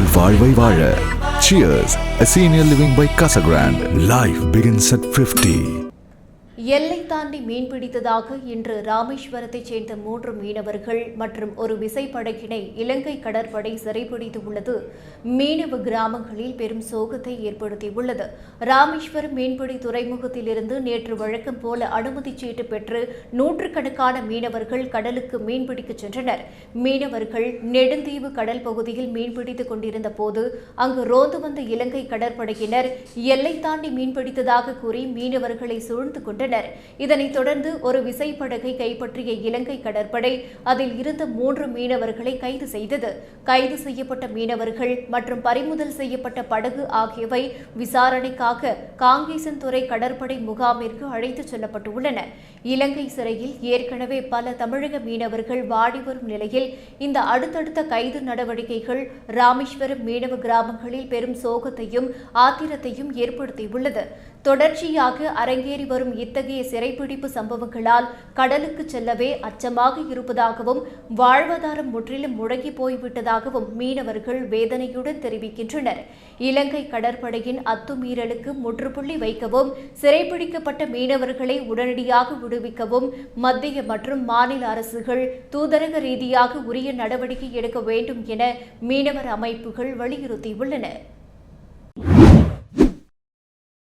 உங்கள் வாழ்வை வாழ Cheers, a senior living by Casa Grande. Life begins at 50. எல்லை தாண்டி மீன்பிடித்ததாக இன்று ராமேஸ்வரத்தைச் சேர்ந்த மூன்று மீனவர்கள் மற்றும் ஒரு விசைப்படகினை இலங்கை கடற்படை சிறைப்பிடித்துள்ளது மீனவ கிராமங்களில் பெரும் சோகத்தை ஏற்படுத்தியுள்ளது. ராமேஸ்வரம் மீன்பிடி துறைமுகத்திலிருந்து நேற்று வழக்கம் போல அனுமதி சீட்டு பெற்று நூற்றுக்கணக்கான மீனவர்கள் கடலுக்கு மீன்பிடிக்கச் சென்றனர். மீனவர்கள் நெடுந்தீவு கடல் பகுதியில் மீன்பிடித்துக் கொண்டிருந்த போது அங்கு ரோந்து வந்த இலங்கை கடற்படையினர் எல்லை தாண்டி மீன்பிடித்ததாக கூறி மீனவர்களை சூழ்ந்து கொண்டனர். கொண்டனர் இதனைத் தொடர்ந்து ஒரு விசைப்படகை கைப்பற்றிய இலங்கை கடற்படை அதில் இருந்த மூன்று மீனவர்களை கைது செய்தது. கைது செய்யப்பட்ட மீனவர்கள் மற்றும் பறிமுதல் செய்யப்பட்ட படகு ஆகியவை விசாரணைக்காக காங்கேசன்துறை கடற்படை முகாமிற்கு அழைத்துச் செல்லப்பட்டுள்ளன. இலங்கை சிறையில் ஏற்கனவே பல தமிழக மீனவர்கள் வாடி வரும் நிலையில் இந்த அடுத்தடுத்த கைது நடவடிக்கைகள் ராமேஸ்வரம் மீனவ கிராமங்களில் பெரும் சோகத்தையும் ஆத்திரத்தையும் ஏற்படுத்தியுள்ளது. தொடர்ச்சியாக அரங்கேறி வரும் இத்தகைய சிறைப்பிடிப்பு சம்பவங்களால் கடலுக்கு செல்லவே அச்சமாக இருப்பதாகவும் வாழ்வாதாரம் முற்றிலும் முடங்கி போய்விட்டதாகவும் மீனவர்கள் வேதனையுடன் தெரிவிக்கின்றனர். இலங்கை கடற்படையின் அத்துமீறலுக்கு முற்றுப்புள்ளி வைக்கவும் சிறைப்பிடிக்கப்பட்ட மீனவர்களை உடனடியாக விடுவிக்கவும் மத்திய மற்றும் மாநில அரசுகள் தூதரக ரீதியாக உரிய நடவடிக்கை எடுக்க வேண்டும் என மீனவர் அமைப்புகள் வலியுறுத்தியுள்ளன.